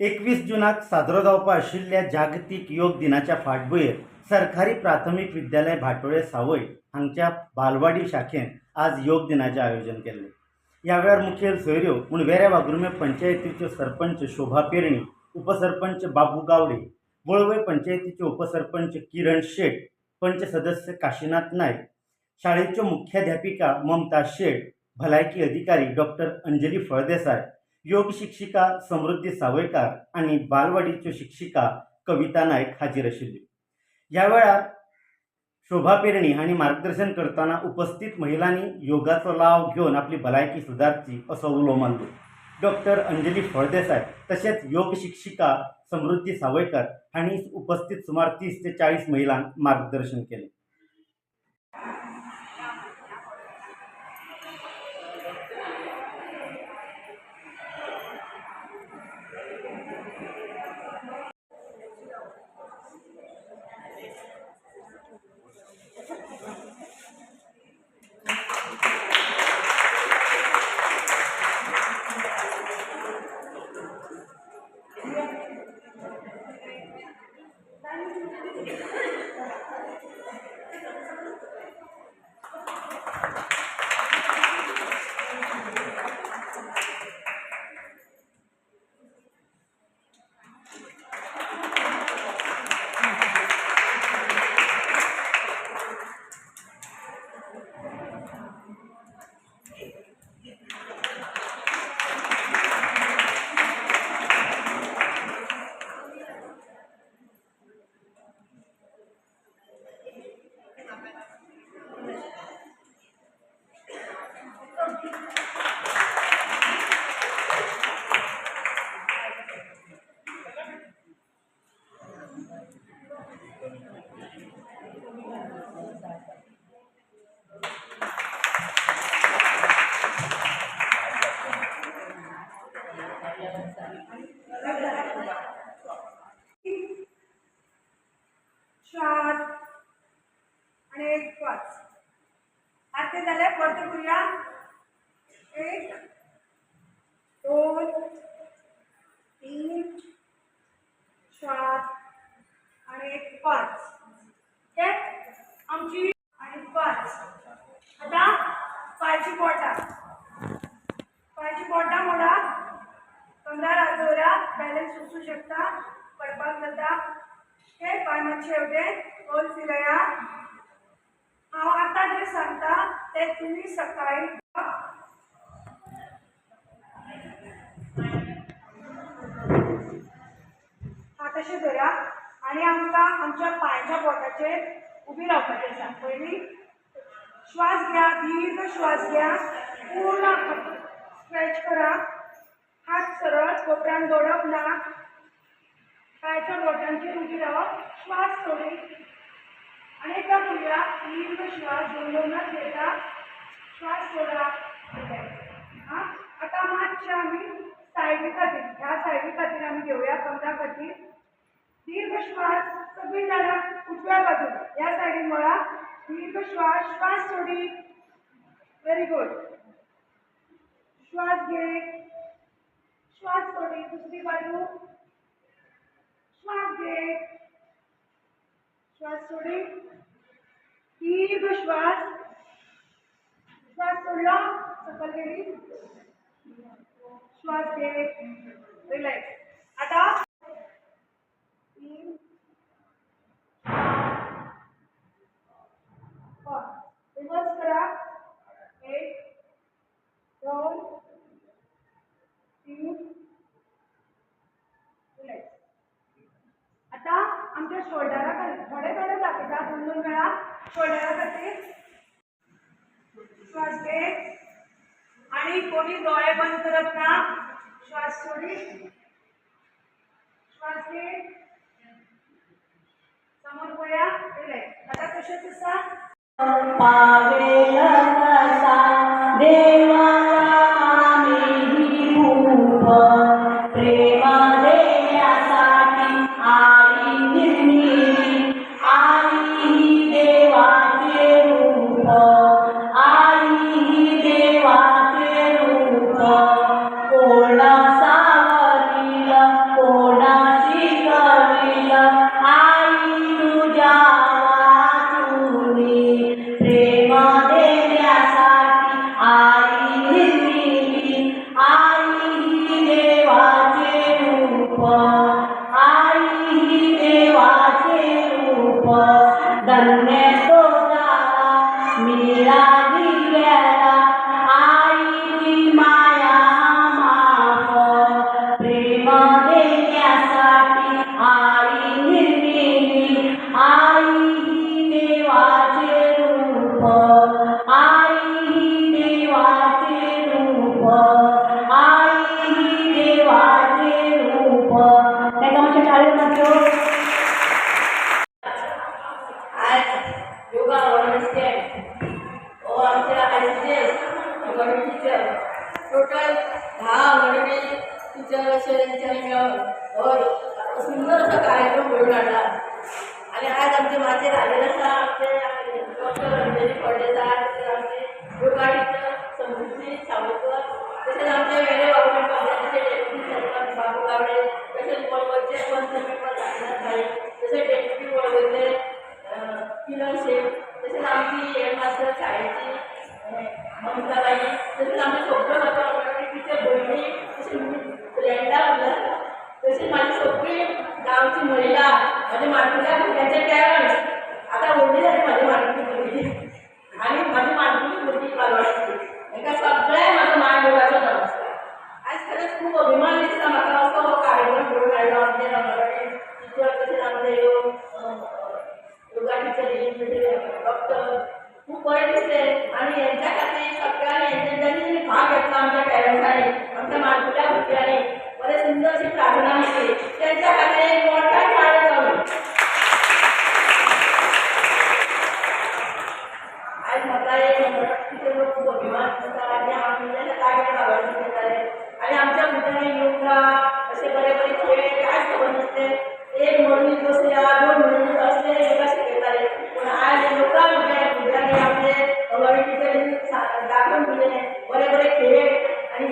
एकवीस जुनाक साजरो जावपा आशिल्ल्या जागतीक योग दिनाच्या फाटभुंयेर सरकारी प्राथमीक विद्यालय भाटोळे सावय हांगच्या बालवाडी शाखेन आज योग दिनाचें आयोजन केल्लें. ह्या वेळार मुखेल सोयऱ्यो म्हूण वेऱ्या वागुर्मे पंचायतीच्यो सरपंच शोभा पेरणी उपसरपंच बाबू गावडे वळवय पंचायतीचे उपसरपंच किरण शेट पंच सदस्य काशीनाथ नायक शाळेच्यो मुख्याध्यापिका ममता शेट भलायकी अधिकारी डॉक्टर अंजली फळदेसाय योग शिक्षिका समृद्धी सावयकार आनी बालवाडीच्यो शिक्षिका कविता नायक हाजीर आशिल्ली ह्या वेळार शोभा पेरणी हांणी मार्गदर्शन करताना उपस्थित महिलांनी योगाचो लाव घेवन आपली भलायकी सुदारची असो उलो मारलो डॉक्टर अंजली फळदेसाय तशेंच योग शिक्षिका समृद्धी सावयकर हांणी उपस्थित सुमार तीस ते चाळीस महिलांक मार्गदर्शन केलें. करूया एक दोन तीन चार आणि एक पाच. ओके आमची आणि पाच. आता पायची बोटां पायची बोटां मोडा. तोंडार हात बॅलन्स उचू शकता. पडपाक जाता. हे पाय मातशे एवढे. होल फिरया. हांव आतां जे सांगता ते तुमी सकाळी हात धरा आनी आमकां आमच्या पांयच्या बोटाचेर उबी रावपाचें आसा पयलीं श्वास घ्या दीर्घ श्वास घ्या. पूर्ण स्ट्रेच करा. हात सरळ कोपऱ्यान दोडप ना पायाच्या बोटांचेर उबी रावप श्वास सोडी दीर्घ श्वास दोन न घेता श्वास सोडा हा? आता मागच्या आमी सायडी खातीर ह्या सायडी खातीर आमी घेऊया कमरा खातीर दीर्घ श्वास सगळीं जाणां उजव्या बाजू ह्या सायडीन मुळा दीर्घ श्वास श्वास सोडी. व्हेरी गुड श्वास घे. श्वास सोडी दुसरी बाजू. श्वास घे. श्वास सोडी. दीर्घ श्वास श्वास सोडला सकल गेली. श्वास घे. रिलॅक्स आता तीन रिवर्स करा एक दोन तीन रिलॅक्स आता आमच्या शोल्डरा खाली थोडे थोडे दाखयता दोन दोन वेळा शोल्डरा खातीर श्वास घे. आणि कोणी डोळे बंद करत ना श्वास सोडी. श्वास घे. समोर पळया दिले आता कशें दिसता पावेल देवा मेरा भी आमचे माझे आमचे डॉक्टर अंजली तसेच आमचे योगा टीचर समृद्धी सावरकर तसेच आमचे वेगळे वापर पंचायतीचे डेप्युटी सरपंच बाबू गावडे तसेच वळवलचे पंचमेंबर काशीनाथ भाई तसेच डेप्युटी वळवलचे किरण शेख आमची हेडमास्टर शाळेची अं, ममताबाई तसेच आमचे सगळे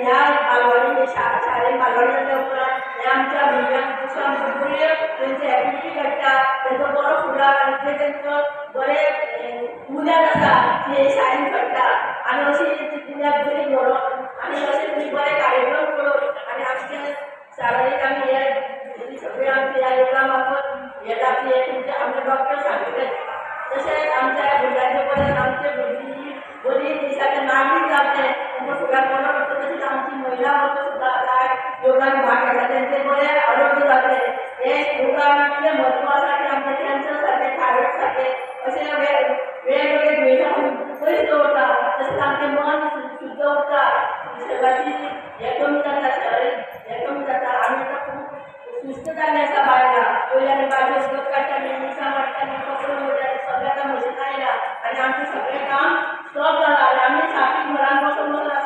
ह्या बालवाडी शा शाळेन बालवाडी जाल्या उपरांत हे आमच्या भुरग्यांक दुसऱ्या आमचे बऱ्यो तेंचे एक्टिविटी घडटा तेंचो बरो फुडार आनी ते तेंचो बरें उल्याक आसा ते शाळेन घडटा आनी अशी ती बरी व्हरोन आनी अशें तुमी बरे कार्यक्रम करून आनी आमचे शाळेक आमी दुयेंसां पयस दवरता तशेंच आमचें मन शुद्ध उरता निसर्गाची हें कमी जाता शरीर हें कमी जाता आमी आतां खूब सुस्त जाल्ले आसा बायलां पयलीं बाजू उदक काडटालीं मिरसांग काडटालीं कपडे वयतालीं सगळें काम मशीन आयला आनी आमचें सगळें काम स्टॉप जालां आनी आमी सारकी घरान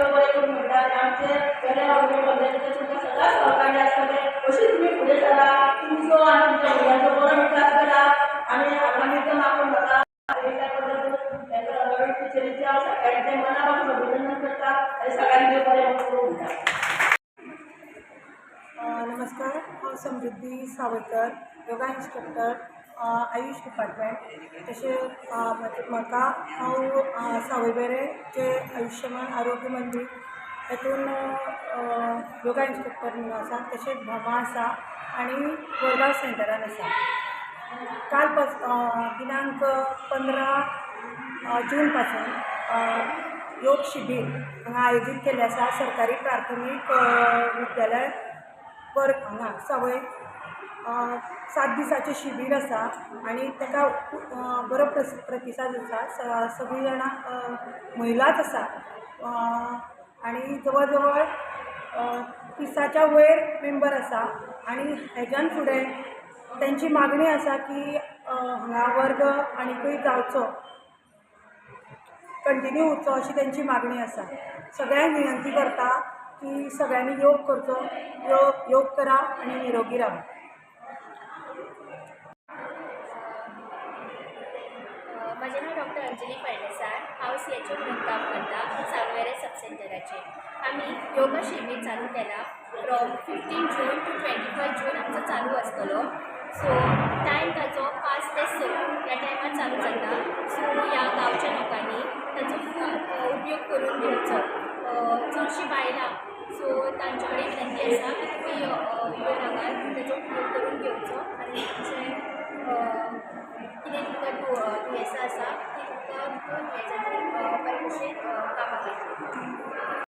म्हणटा आनी आमचे वेगळे वावडे पद्दतीचे तुमकां सहकार्य तुमी फुडें चला? तुमचो तुमच्या विकास करा आनी आगामी तर म्हाका म्हाका टिचरीचे हांव अभिनंदन करता आनी सगळ्यांक देव बरें नमस्कार Samruddhi Savaikar yoga instructor AYUSH department तशें म्हाका हांव अ, सावयवेरेंचे आयुश्यमान आरोग्य मंदीर तातूंत योगा इन्स्ट्रक्टर म्हणून आसा तशेंच भोमा आसा आनी वरगांव सेंटरान आसा काल पास दिनांक पंदरा जून पासून योग शिबीर हांगा आयोजीत केल्लें आसा सरकारी प्राथमीक विद्यालय वर्ग हांगा सवय सात दिसाचें शिबीर आसा आनी ताका बरो प्रस प्रतिसाद आसा स सगळीं जाणां महिलाच आसा आनी जवळ जवळ तिसाच्या वयर मेंबर आसा आनी हेज्यान फुडें तेंची मागणी आसा की हांगा वर्ग आनिकूय जावचो कंटिन्यू उरचो अशी तेंची मागणी आसा सगळ्यांक विनंती करता की सगळ्यांनी योग करचो. योग योग करा आनी निरोगी रावा अंजली फळदेसाय हांव सी एच ओ काम करता सांगवेरे सब सेंटराचेर आमी योगा शिबीर चालू केला. From fifteen June to twenty five June आमचो चालू आसतलो सो टायम ताचो पांच ते स ह्या टायमार